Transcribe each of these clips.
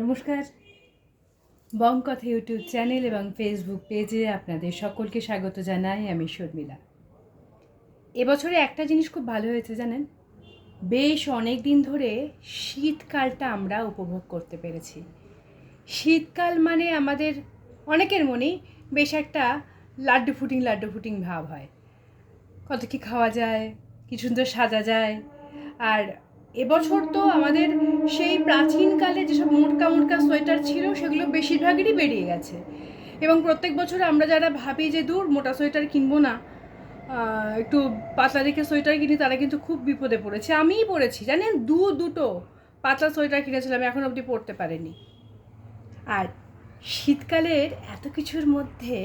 নমস্কার। বং কথা YouTube channel এবং ফেসবুক পেজে আপনাদের সকলকে স্বাগত জানাই আমি শর্মিলা। এবছরে একটা জিনিস খুব ভালো হয়েছে জানেন? বেশ অনেক দিন ধরে শীতকালটা আমরা উপভোগ করতে পেরেছি। শীতকাল মানে আমাদের অনেকের মনেই বেশ একটা লাড্ডু ফুটিং লাড্ডু ফুটিং ভাব হয়। কত কি খাওয়া যায়, কি সুন্দর সাজা যায়, আর এবছর তো আমাদের সেই প্রাচীনকালে যেসব মোটকা মোটকা সোয়েটার ছিল, সেগুলো বেশিরভাগেরই বেরিয়ে গেছে। এবং প্রত্যেক বছর আমরা যারা ভাবি যে, দূর, মোটা সোয়েটার কিনবো না একটু পাতলা দেখে সোয়েটার কিনি, তারা কিন্তু খুব বিপদে পড়েছে। আমিই পড়েছি, জানেন? দু, দুটো পাতলা সোয়েটার কিনেছিলাম, এখন অবধি পরতে পারিনি। আর শীতকালের এত কিছুর মধ্যে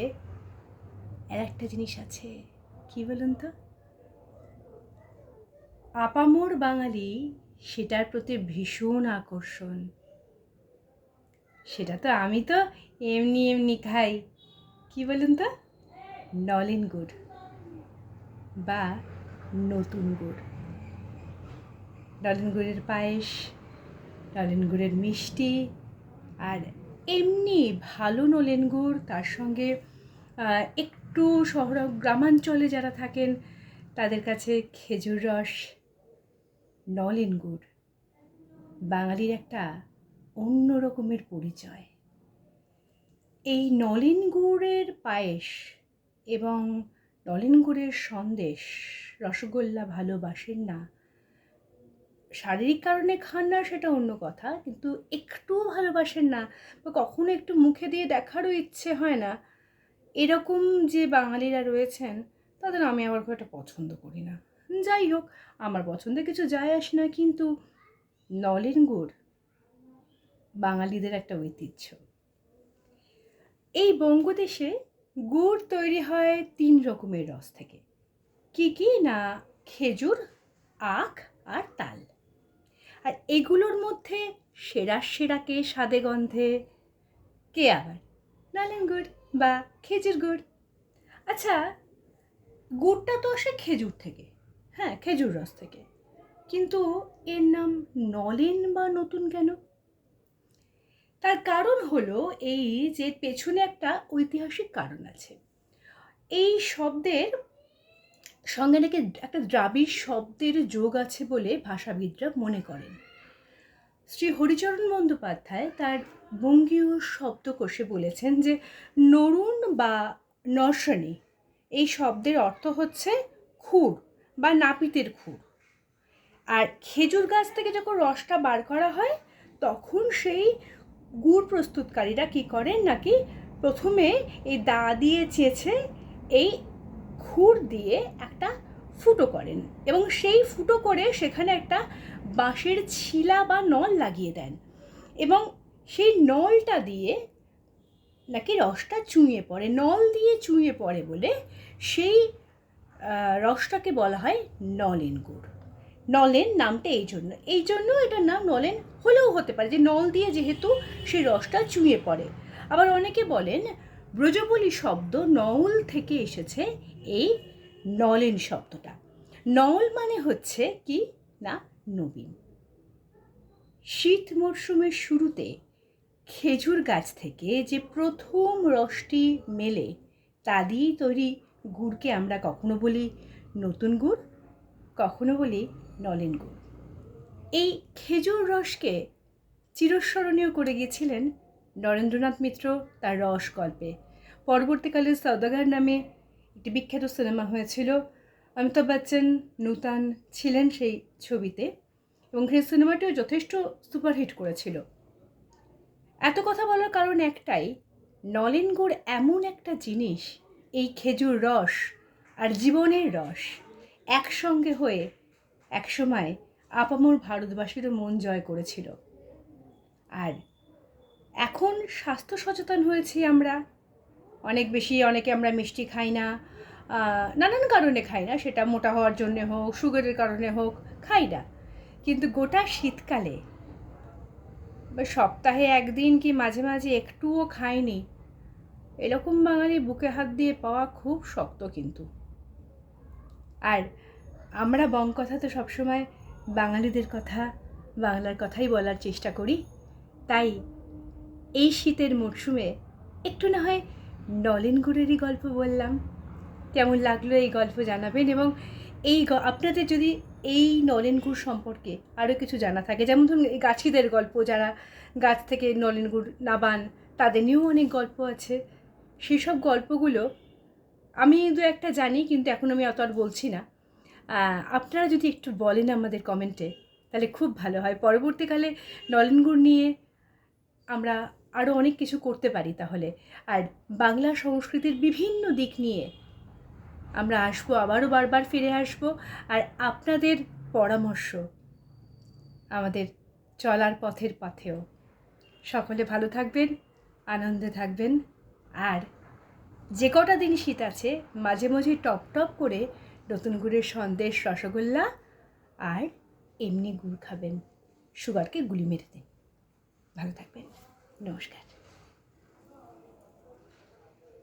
আর একটা জিনিস আছে, কি বলুন তো? আপামোর বাঙালি সেটার প্রতি ভীষণ আকর্ষণ। সেটা তো আমি তো এমনি এমনি খাই। কি বলুন তো? নলেন গুড় বা নতুন গুড়। নলেন গুড়ের পায়েস, নলেন গুড়ের মিষ্টি আর এমনি ভালো নলেন গুড়, তার সঙ্গে একটু শহর, গ্রামাঞ্চলে যারা থাকেন, তাদের কাছে খেজুর রস নলেন গুড়। বাঙালির একটা অন্য রকমের পরিচয়। এই নলেন গুড়ের পায়েস এবং নলেন গুড়ের সন্দেশ রসগোল্লা ভালোবাসেন না। শারীরিক কারণে খান না সেটা অন্য কথা, কিন্তু একটুও ভালোবাসেন না বা কখনো একটু মুখে দিয়ে দেখারও ইচ্ছে হয় না। এরকম যে বাঙালিরা রয়েছেন, তাদের আমি আবার খুব একটা পছন্দ করি না। যাই হোক, আমার পছন্দে কিছু যায় আসে না, কিন্তু নলেন গুড়, বাঙালিদের একটা ঐতিহ্য। এই বঙ্গদেশে গুড় তৈরি হয় তিন রকমের রস থেকে। কি কি? না, খেজুর, আখ আর তাল। আর এগুলোর মধ্যে সেরা সেরাকে স্বাদে গন্ধে? কে আবার? নলেন গুড় বা খেজুর গুড়। আচ্ছা গুড়টা তো আসে খেজুর থেকে। হ্যাঁ খেজুর রস থেকে। কিন্তু এর নাম নলেন বা নতুন কেন? তার কারণ হলো এই যে পেছনে একটা ঐতিহাসিক কারণ আছে। এই শব্দের সঙ্গে নাকি একটা দ্রাবিড় শব্দের যোগ আছে বলে ভাষাবিদরা মনে করেন। শ্রী হরিচরণ বন্দ্যোপাধ্যায় তার বঙ্গীয় শব্দকোষে বলেছেন যে, নরুণ বা নর্শনী এই শব্দের অর্থ হচ্ছে খুর। বা নাপিতের খুর। আর খেজুর গাছ থেকে যখন রসটা বার করা হয়, তখন সেই গুড় প্রস্তুতকারীরা কী করেন নাকি প্রথমে এই দা দিয়ে চেঁচে এই খুর দিয়ে একটা ফুটো করেন এবং সেই ফুটো করে সেখানে একটা বাঁশের ছিলা বা নল লাগিয়ে দেন এবং সেই নলটা দিয়ে নাকি রসটা চুঁয়ে পড়ে, নল দিয়ে চুঁয়ে পড়ে বলে সেই রসটাকে বলা হয় নলেন গুড়। নলেন নামটা এই জন্য। এই জন্য এটার নাম নলেন হলেও হতে পারে যে নল দিয়ে যেহেতু সেই রসটা চুঁয়ে পড়ে। আবার অনেকে বলেন ব্রজবলি শব্দ নল থেকে এসেছে এই নলেন শব্দটা। নল মানে হচ্ছে কি? না, নবীন। শীত মরশুমের শুরুতে খেজুর গাছ থেকে যে প্রথম রসটি মেলে, তা দিয়েই তৈরি গুড়কে আমরা কখনো বলি নতুন গুড়, কখনো বলি নলেন গুড়। এই খেজুর রসকে চিরস্মরণীয় করে গিয়েছিলেন নরেন্দ্রনাথ মিত্র তার রস গল্পে। পরবর্তীকালে সৌদাগর নামে একটি বিখ্যাত সিনেমা হয়েছিল, অমিতাভ বচ্চন, নূতন ছিলেন সেই ছবিতে এবং সেই সিনেমাটিও যথেষ্ট সুপারহিট করেছিল। এত কথা বলার কারণ একটাই, নলেন গুড় এমন একটা জিনিস এই খেজুর রস আর জীবনের রস একসঙ্গে হয়ে একসময় আপামর ভারতবাসীরও মন জয় করেছিল। আর এখন স্বাস্থ্য সচেতন হয়েছি আমরা। অনেক বেশি অনেকে আমরা মিষ্টি খাই না নানান কারণে খাই না, সেটা মোটা হওয়ার জন্যে হোক, সুগারের কারণে হোক, খাই না। কিন্তু গোটা শীতকালে, সপ্তাহে একদিন কি মাঝে মাঝে একটুও খাইনি এরকম বাঙালি বুকে হাত দিয়ে পাওয়া খুব শক্ত কিন্তু। আর আমরা বং কথা তো সবসময় বাঙালিদের কথা, বাংলার কথাই বলার চেষ্টা করি। তাই এই শীতের মরশুমে একটু না হয় নলেন গুড়েরই গল্প বললাম। কেমন লাগল এই গল্প জানাবেন এবং এই আপনাদের যদি এই নলেন গুড় সম্পর্কে আরও কিছু জানা থাকে, যেমন ধরুন এই গাছিদের গল্প, যারা গাছ থেকে নলেন গুড় নাবান, তাদের নিয়েও অনেক গল্প আছে। সেসব গল্পগুলো আমি দু একটা জানি, কিন্তু এখন আমি অত আর বলছি না। আপনারা যদি একটু বলেন আমাদের কমেন্টে, তাহলে খুব ভালো হয়। পরবর্তীকালে নলেনগুড় নিয়ে আমরা আরও অনেক কিছু করতে পারি তাহলে। আর বাংলা সংস্কৃতির বিভিন্ন দিক নিয়ে আমরা আসব, আবারও বারবার ফিরে আসব। আর আপনাদের পরামর্শ আমাদের চলার পথের পথেও। সকলে ভালো থাকবেন, আনন্দে থাকবেন। আর যে কটা দিন শীত আছে, মাঝে মাঝে টপ টপ করে নতুন গুড়ের সন্দেশ, রসগোল্লা আর এমনি গুড় খাবেন। সুগারকে গুলি মেরে দিন। ভালো থাকবেন। নমস্কার।